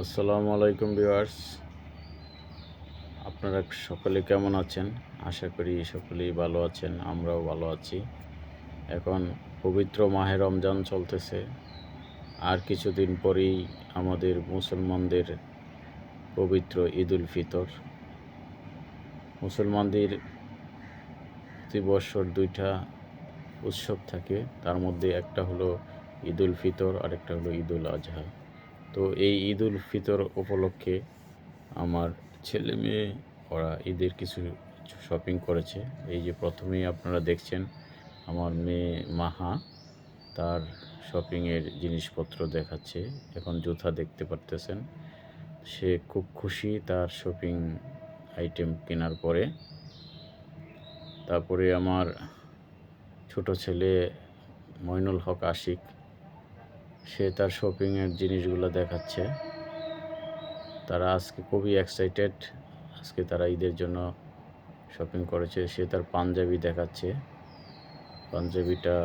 আসসালামু আলাইকুম ভিউয়ার্স। আপনারা সকলে কেমন আছেন? আশা করি সকলেই ভালো আছেন, আমরাও ভালো আছি। এখন পবিত্র মাহে রমজান চলতেছে। আর কিছুদিন পরেই আমাদের মুসলমানদের পবিত্র ঈদ উল ফিতর। মুসলমানদের প্রতি বছর দুইটা উৎসব থাকে। তার মধ্যে একটা হলো ঈদ উল ফিতর আর একটা হলো ঈদ উল আজহা। তো এই ঈদ উল ফিতর উপলক্ষে আমার ছেলে মেয়ে, ওরা ঈদের কিছু শপিং করেছে। এই যে প্রথমেই আপনারা দেখছেন, আমার মেয়ে মাহা তার শপিংয়ের জিনিসপত্র দেখাচ্ছে। এখন জুতা দেখতে পারতেছেন। সে খুব খুশি তার শপিং আইটেম কেনার পরে। তারপরে আমার ছোট ছেলে মইনুল হক আশিক সে তার শপিংয়ের জিনিসগুলো দেখাচ্ছে। তারা আজকে খুবই এক্সাইটেড আজকে তারা ঈদের জন্য শপিং করেছে। সে তার পাঞ্জাবি দেখাচ্ছে। পাঞ্জাবিটা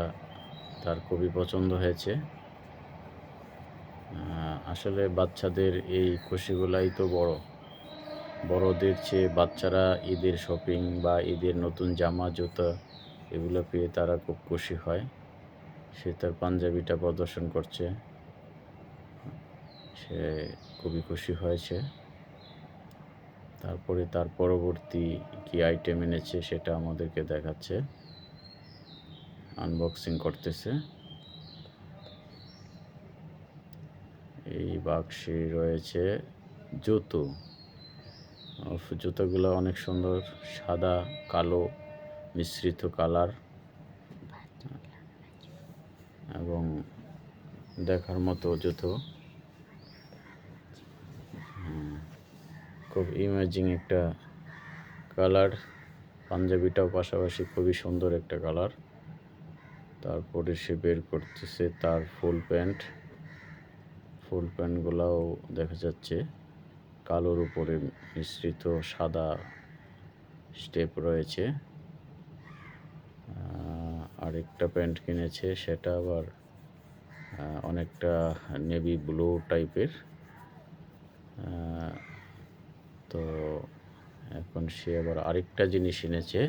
তার খুবই পছন্দ হয়েছে। আসলে বাচ্চাদের এই খুশিগুলাই তো বড়। বড়দের চেয়ে বাচ্চারা ঈদের শপিং বা ঈদের নতুন জামা, জুতা এগুলো পেয়ে তারা খুব খুশি হয়। সে তার পাঞ্জাবিটা প্রদর্শন করছে। সে খুবই খুশি হয়েছে। তারপরে তার পরবর্তী কি আইটেম এনেছে সেটা আমাদেরকে দেখাচ্ছে। আনবক্সিং করতেছে। এই বাক্সে রয়েছে জুতো। জুতোগুলো অনেক সুন্দর। সাদা, কালো, মিশ্রিত কালার এবং দেখার মতো জুতো। হুম, খুব ইমেজিং একটা কালার। পাঞ্জাবিটাও পাশাপাশি খুবই সুন্দর একটা কালার। তারপরে সে বের করতেছে তার ফুল প্যান্ট। ফুল প্যান্টগুলোও দেখা যাচ্ছে কালোর উপরে মিশ্রিত সাদা স্টেপ রয়েছে। আরেকটা প্যান্ট কিনেছে, সেটা আবার অনেকটা নেভি ব্লু টাইপের। তো এখন সে আবার আরেকটা জিনিস এনেছে,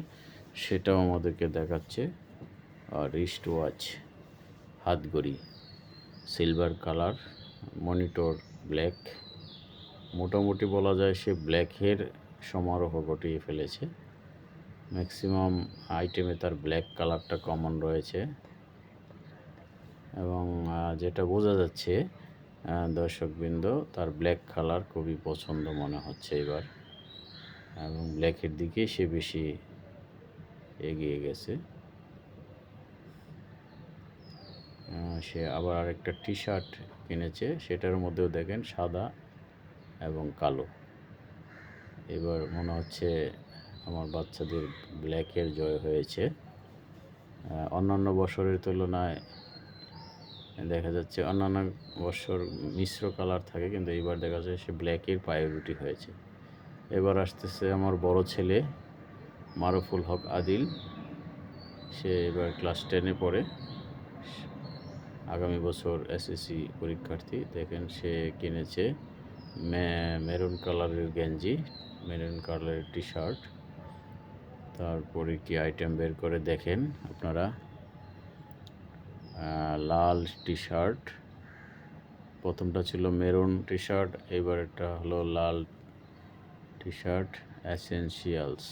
সেটাও আমাদেরকে দেখাচ্ছে। আর রিস্ট ওয়াচ হাতঘড়ি সিলভার কালার মনিটর ব্ল্যাক মোটামুটি বলা যায় সে ব্ল্যাকের সমারোহ ঘটিয়ে ফেলেছে। ম্যাক্সিমাম আইটেমে তার ব্ল্যাক কালারটা কমন রয়েছে। এবং যেটা বোঝা যাচ্ছে দর্শকবৃন্দ, তার ব্ল্যাক কালার খুবই পছন্দ মনে হচ্ছে এবার। এবং ব্ল্যাকের দিকে সে বেশি এগিয়ে গেছে। সে আবার আরেকটা টি শার্ট কিনেছে, সেটার মধ্যেও দেখেন সাদা এবং কালো। এবার মনে হচ্ছে আমার বাচ্চাদের ব্ল্যাকের জয় হয়েছে। অন্যান্য বছরের তুলনায় দেখা যাচ্ছে অন্যান্য বছর মিশ্র কালার থাকে, কিন্তু এবার দেখা যায় সে ব্ল্যাকের প্রায়োরিটি হয়েছে। এবার আসতেছে আমার বড় ছেলে, মারুফুল হক আদিল। সে এবার ক্লাস টেনে পড়ে। আগামী বছর এসএসসি পরীক্ষার্থী। দেখেন সে কিনেছে মেরুন কালারের গেঞ্জি মেরুন কালারের টি শার্ট তারপরে কি আইটেম বের করে দেখেন আপনারা। লাল টি শার্ট প্রথমটা ছিল মেরুন টি শার্ট এবার একটা হলো লাল টি শার্ট অ্যাসেনশিয়ালস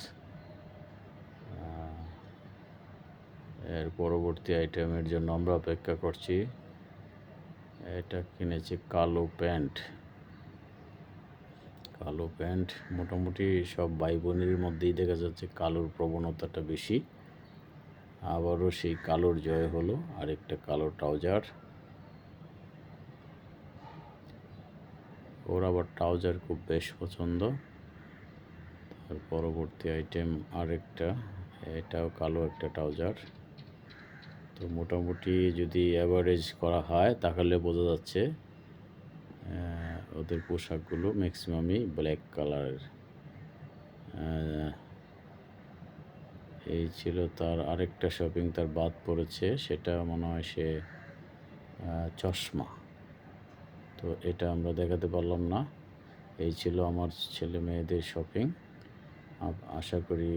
এর পরবর্তী আইটেমের জন্য আমরা অপেক্ষা করছি। এটা কিনেছি কালো প্যান্ট। কালো প্যান্ট, মোটামুটি সব ভাই বোনের মধ্যেই দেখা যাচ্ছে কালোর প্রবণতাটা বেশি। আবারও সেই কালোর জয় হলো, আরেকটা কালো ট্রাউজার। ওর আবার ট্রাউজার খুব বেশ পছন্দ। তার পরবর্তী আইটেম আরেকটা, এটাও কালো একটা ট্রাউজার। তো মোটামুটি যদি অ্যাভারেজ করা হয়, তাহলে বোঝা যাচ্ছে ওদের পোশাকগুলো ম্যাক্সিমামই ব্ল্যাক কালারের এই ছিল তার আরেকটা শপিং তার বাদ পড়েছে, সেটা মনে হয় সে চশমা। তো এটা আমরা দেখাতে পারলাম না। এই ছিল আমার ছেলে মেয়েদের শপিং আশা করি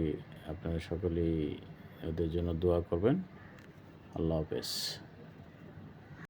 আপনারা সকলেই ওদের জন্য দোয়া করবেন। আল্লাহ হাফেজ।